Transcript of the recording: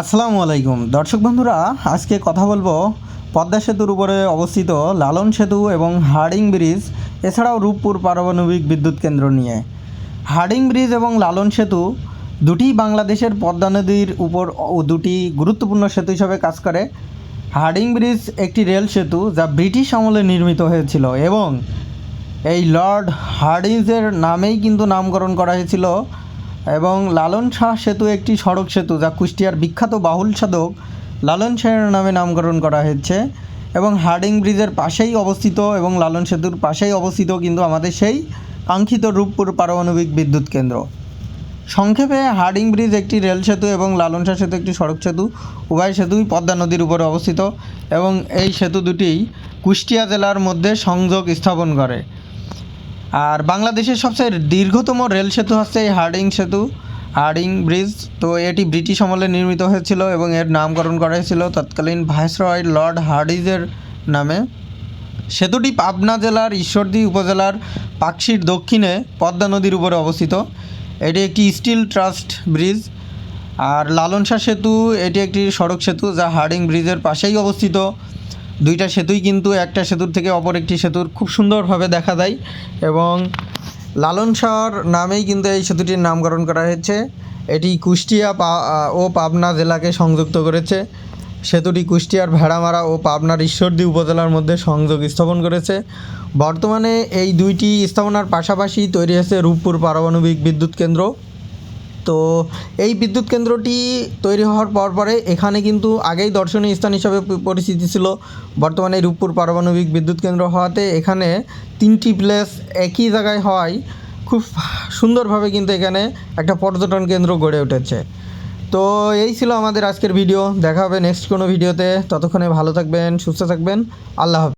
আসসালামু আলাইকুম। দর্শক বন্ধুরা, আজকে কথা বলব পদ্মা সেতুর উপরে অবস্থিত লালন সেতু এবং হার্ডিং ব্রিজ, এছাড়াও রূপপুর পারমাণবিক বিদ্যুৎ কেন্দ্র নিয়ে। হার্ডিং ব্রিজ এবং লালন সেতু দুটি বাংলাদেশের পদ্মা নদীর উপর দুটি গুরুত্বপূর্ণ সেতু হিসাবে কাজ করে। হার্ডিং ব্রিজ একটি রেল সেতু যা ব্রিটিশ আমলে নির্মিত হয়েছিল এবং এই লর্ড হার্ডিংসের নামেই কিন্তু নামকরণ করা হয়েছিল এবং লালন শাহ সেতু একটি সড়ক সেতু যা কুষ্টিয়ার বিখ্যাত বাহুল সাধক লালন শাহের নামে নামকরণ করা হয়েছে এবং হার্ডিং ব্রিজের পাশেই অবস্থিত এবং লালন সেতুর পাশেই অবস্থিত কিন্তু আমাদের সেই কাঙ্ক্ষিত রূপপুর পারমাণবিক বিদ্যুৎ কেন্দ্র। সংক্ষেপে, হার্ডিং ব্রিজ একটি রেল সেতু এবং লালন শাহ সেতু একটি সড়ক সেতু, উভয় সেতুই পদ্মা নদীর উপরে অবস্থিত এবং এই সেতু দুটি কুষ্টিয়া জেলার মধ্যে সংযোগ স্থাপন করে। আর বাংলাদেশের সবচেয়ে দীর্ঘতম রেল সেতু হচ্ছে হার্ডিং সেতু, হার্ডিং ব্রিজ। তো এটি ব্রিটিশ আমলে নির্মিত হয়েছিল এবং এর নামকরণ করা হয়েছিল তৎকালীন ভাইসরয় লর্ড হার্ডিজের নামে। সেতুটি পাবনা জেলার ঈশ্বরদী উপজেলার পাকশির দক্ষিণে পদ্মা নদীর উপরে অবস্থিত। এটি একটি স্টিল ট্রাস্ট ব্রিজ। আর লালন শাহ সেতু, এটি একটি সড়ক সেতু যা হার্ডিং ব্রিজের পাশেই অবস্থিত। দুইটা সেতুই কিন্তু একটা সেতুর থেকে অপর একটি সেতুর খুব সুন্দরভাবে দেখা দেয় এবং লালন শাহর নামেই কিন্তু এই সেতুটির নামকরণ করা হয়েছে। এটি কুষ্টিয়া ও পাবনা জেলাকে সংযুক্ত করেছে। সেতুটি কুষ্টিয়ার ভেড়ামারা ও পাবনার ঈশ্বরদী উপজেলার মধ্যে সংযোগ স্থাপন করেছে। বর্তমানে এই দুইটি স্থাপনার পাশাপাশি তৈরি হয়েছে রূপপুর পারমাণবিক বিদ্যুৎ কেন্দ্র। তো এই বিদ্যুৎ কেন্দ্রটি তৈরি হওয়ার পর পরে এখানে কিন্তু আগেই দর্শনীয় স্থান হিসাবে পরিচিতি ছিল। বর্তমানে রূপপুর পারমাণবিক বিদ্যুৎ কেন্দ্র হওয়াতে এখানে তিনটি প্লেস একই জায়গায় হওয়ায় খুব সুন্দরভাবে কিন্তু এখানে একটা পর্যটন কেন্দ্র গড়ে উঠেছে। তো এই ছিল আমাদের আজকের ভিডিও। দেখা হবে নেক্সট কোনো ভিডিওতে। ততক্ষণে ভালো থাকবেন, সুস্থ থাকবেন। আল্লাহ হাফেজ।